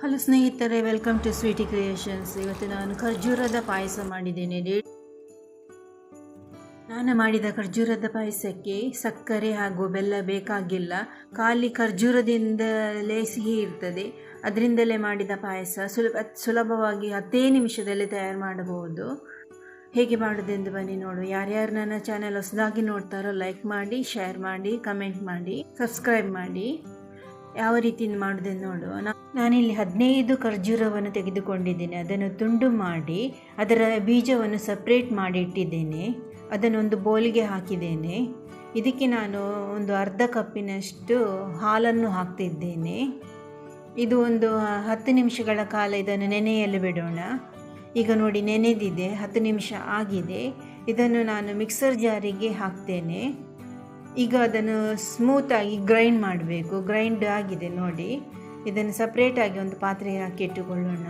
Hello ಸ್ನೇಹಿತರೆ welcome to Sweety creations ಇವತ್ತು ನಾನು ಖರ್ಜೂರದ ಪಾಯಸ ಮಾಡಿದ್ದೇನೆ. ನಾನು ಮಾಡಿದ ಖರ್ಜೂರದ ಪಾಯಸಕ್ಕೆ ಸಕ್ಕರೆ ಹಾಗೂ ಬೆಲ್ಲ ಬೇಕಾಗಿಲ್ಲ. ಖಾಲಿ ಖರ್ಜೂರದಿಂದಲೇ ಸಿಹಿ ಇರ್ತದೆ. ಅದರಿಂದಲೇ ಮಾಡಿದ ಪಾಯಸ ಸುಲಭ ಸುಲಭವಾಗಿ ಹತ್ತೇ ನಿಮಿಷದಲ್ಲಿ ತಯಾರು ಮಾಡಬಹುದು. ಹೇಗೆ ಮಾಡೋದೆಂದು ಬನ್ನಿ ನೋಡು ಯಾರ್ಯಾರು ನನ್ನ ಚಾನೆಲ್ ಹೊಸದಾಗಿ ನೋಡ್ತಾರೋ ಲೈಕ್ ಮಾಡಿ ಶೇರ್ ಮಾಡಿ ಕಮೆಂಟ್ ಮಾಡಿ ಸಬ್ಸ್ಕ್ರೈಬ್ ಮಾಡಿ. ಯಾವ ರೀತಿ ಮಾಡೋದೆಂದು ನೋಡು ನಾನಿಲ್ಲಿ ಹದಿನೈದು ಖರ್ಜೂರವನ್ನು ತೆಗೆದುಕೊಂಡಿದ್ದೇನೆ. ಅದನ್ನು ತುಂಡು ಮಾಡಿ, ಅದರ ಬೀಜವನ್ನು ಸಪ್ರೇಟ್ ಮಾಡಿ ಇಟ್ಟಿದ್ದೇನೆ. ಅದನ್ನೊಂದು ಬೌಲಿಗೆ ಹಾಕಿದ್ದೇನೆ. ಇದಕ್ಕೆ ನಾನು ಒಂದು ಅರ್ಧ ಕಪ್ಪಿನಷ್ಟು ಹಾಲನ್ನು ಹಾಕ್ತಿದ್ದೇನೆ. ಇದು ಒಂದು ಹತ್ತು ನಿಮಿಷಗಳ ಕಾಲ ಇದನ್ನು ನೆನೆಯಲು ಬಿಡೋಣ. ಈಗ ನೋಡಿ, ನೆನೆದಿದೆ, ಹತ್ತು ನಿಮಿಷ ಆಗಿದೆ. ಇದನ್ನು ನಾನು ಮಿಕ್ಸರ್ ಜಾರಿಗೆ ಹಾಕ್ತೇನೆ. ಈಗ ಅದನ್ನು ಸ್ಮೂತಾಗಿ ಗ್ರೈಂಡ್ ಮಾಡಬೇಕು. ಗ್ರೈಂಡ್ ಆಗಿದೆ ನೋಡಿ. ಇದನ್ನು ಸಪ್ರೇಟಾಗಿ ಒಂದು ಪಾತ್ರೆಗೆ ಹಾಕಿ ಇಟ್ಟುಕೊಳ್ಳೋಣ.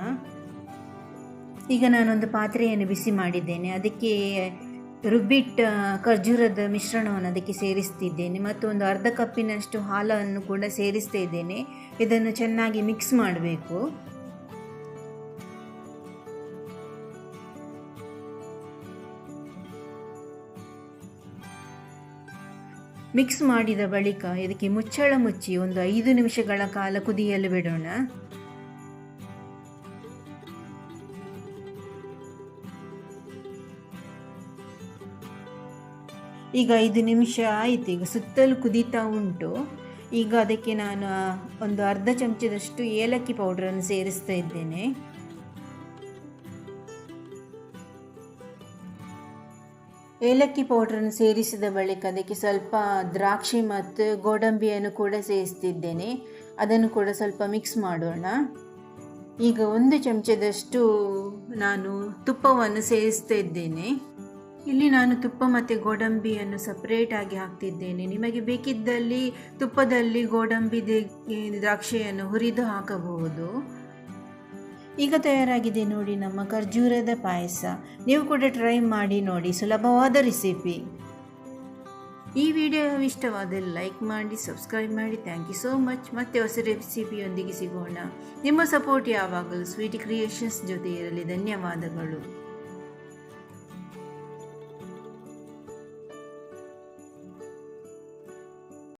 ಈಗ ನಾನೊಂದು ಪಾತ್ರೆಯನ್ನು ಬಿಸಿ ಮಾಡಿದ್ದೇನೆ. ಅದಕ್ಕೆ ರುಬ್ಬಿಟ್ಟ ಖರ್ಜೂರದ ಮಿಶ್ರಣವನ್ನು ಅದಕ್ಕೆ ಸೇರಿಸ್ತಿದ್ದೇನೆ. ಮತ್ತು ಒಂದು ಅರ್ಧ ಕಪ್ಪಿನಷ್ಟು ಹಾಲನ್ನು ಕೂಡ ಸೇರಿಸ್ತಾ ಇದ್ದೇನೆ. ಇದನ್ನು ಚೆನ್ನಾಗಿ ಮಿಕ್ಸ್ ಮಾಡಬೇಕು. ಮಿಕ್ಸ್ ಮಾಡಿದ ಬಳಿಕ ಇದಕ್ಕೆ ಮುಚ್ಚಳ ಮುಚ್ಚಿ ಒಂದು ಐದು ನಿಮಿಷಗಳ ಕಾಲ ಕುದಿಯಲು ಬಿಡೋಣ. ಈಗ ಐದು ನಿಮಿಷ ಆಯಿತು. ಈಗ ಸುತ್ತಲೂ ಕುದೀತಾ ಉಂಟು. ಈಗ ಅದಕ್ಕೆ ನಾನು ಒಂದು ಅರ್ಧ ಚಮಚದಷ್ಟು ಏಲಕ್ಕಿ ಪೌಡ್ರನ್ನು ಸೇರಿಸ್ತಾ ಇದ್ದೇನೆ. ಏಲಕ್ಕಿ ಪೌಡ್ರನ್ನು ಸೇರಿಸಿದ ಬಳಿಕ ಅದಕ್ಕೆ ಸ್ವಲ್ಪ ದ್ರಾಕ್ಷಿ ಮತ್ತು ಗೋಡಂಬಿಯನ್ನು ಕೂಡ ಸೇರಿಸ್ತಿದ್ದೇನೆ. ಅದನ್ನು ಕೂಡ ಸ್ವಲ್ಪ ಮಿಕ್ಸ್ ಮಾಡೋಣ. ಈಗ ಒಂದು ಚಮಚದಷ್ಟು ನಾನು ತುಪ್ಪವನ್ನು ಸೇರಿಸ್ತಾ ಇದ್ದೇನೆ. ಇಲ್ಲಿ ನಾನು ತುಪ್ಪ ಮತ್ತು ಗೋಡಂಬಿಯನ್ನು ಸಪ್ರೇಟಾಗಿ ಹಾಕ್ತಿದ್ದೇನೆ. ನಿಮಗೆ ಬೇಕಿದ್ದಲ್ಲಿ ತುಪ್ಪದಲ್ಲಿ ಗೋಡಂಬಿ ದ್ರಾಕ್ಷಿಯನ್ನು ಹುರಿದು ಹಾಕಬಹುದು. ಈಗ ತಯಾರಾಗಿದೆ ನೋಡಿ ನಮ್ಮ ಖರ್ಜೂರದ ಪಾಯಸ. ನೀವು ಕೂಡ ಟ್ರೈ ಮಾಡಿ ನೋಡಿ, ಸುಲಭವಾದ ರೆಸಿಪಿ ಈ ವಿಡಿಯೋ ಇಷ್ಟವಾದಲ್ಲಿ ಲೈಕ್ ಮಾಡಿ ಸಬ್ಸ್ಕ್ರೈಬ್ ಮಾಡಿ. ಥ್ಯಾಂಕ್ ಯು ಸೋ ಮಚ್ ಮತ್ತೆ ಹೊಸ ರೆಸಿಪಿಯೊಂದಿಗೆ ಸಿಗೋಣ. ನಿಮ್ಮ ಸಪೋರ್ಟ್ ಯಾವಾಗಲೂ ಸ್ವೀಟ್ ಕ್ರಿಯೇಷನ್ಸ್ ಜೊತೆ ಇರಲಿ ಧನ್ಯವಾದಗಳು.